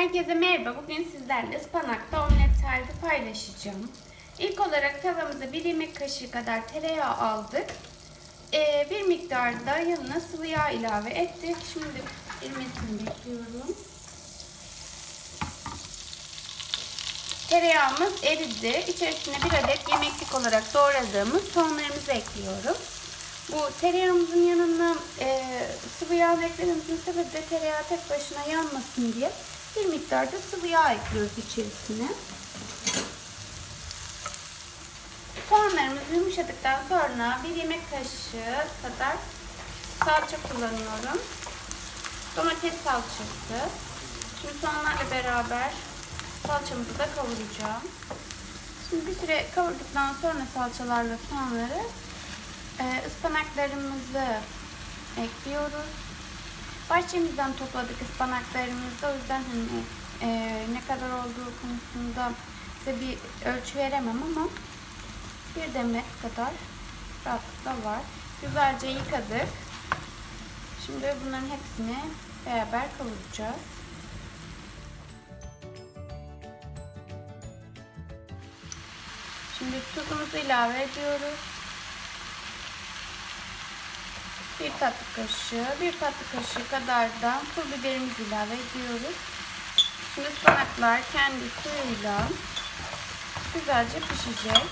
Herkese merhaba. Bugün sizlerle ıspanakta omlet tarifi paylaşacağım. İlk olarak tavamıza bir yemek kaşığı kadar tereyağı aldık. Ee, bir miktar da yanına sıvı yağ ilave ettik. Şimdi erimesini bekliyorum. Tereyağımız eridi. İçerisine bir adet yemeklik olarak doğradığımız soğanlarımızı ekliyorum. Bu tereyağımızın yanına e, sıvı yağ eklememizin sebebi de tereyağı tek başına yanmasın diye bir miktar da sıvı yağ ekliyoruz içerisine. Soğanlarımız yumuşadıktan sonra bir yemek kaşığı kadar salça kullanıyorum. Domates salçası. Şimdi soğanlarla beraber salçamızı da kavuracağım. Şimdi bir süre kavurduktan sonra salçalarla soğanları e, ıspanaklarımızı ekliyoruz. Bahçemizden topladık ıspanaklarımızı. O yüzden hani e, ne kadar olduğu konusunda size bir ölçü veremem ama bir demet kadar rahatlıkla var. Güzelce yıkadık. Şimdi bunların hepsini beraber kavuracağız. Şimdi tuzumuzu ilave ediyoruz. Bir tatlı kaşığı, bir tatlı kaşığı kadar da pul biberimizi ilave ediyoruz. Şimdi ıspanaklar kendi suyuyla güzelce pişecek.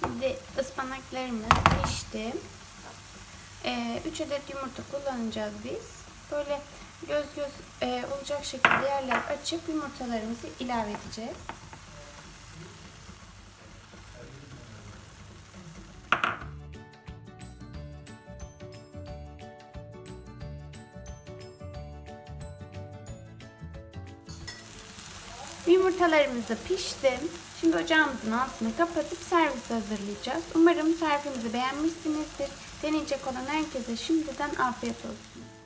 Şimdi ıspanaklarımız pişti. 3 adet yumurta kullanacağız biz. Böyle göz göz e, olacak şekilde yerler açıp yumurtalarımızı ilave edeceğiz. Yumurtalarımız da pişti. Şimdi ocağımızın altını kapatıp servis hazırlayacağız. Umarım tarifimizi beğenmişsinizdir. Deneyecek olan herkese şimdiden afiyet olsun.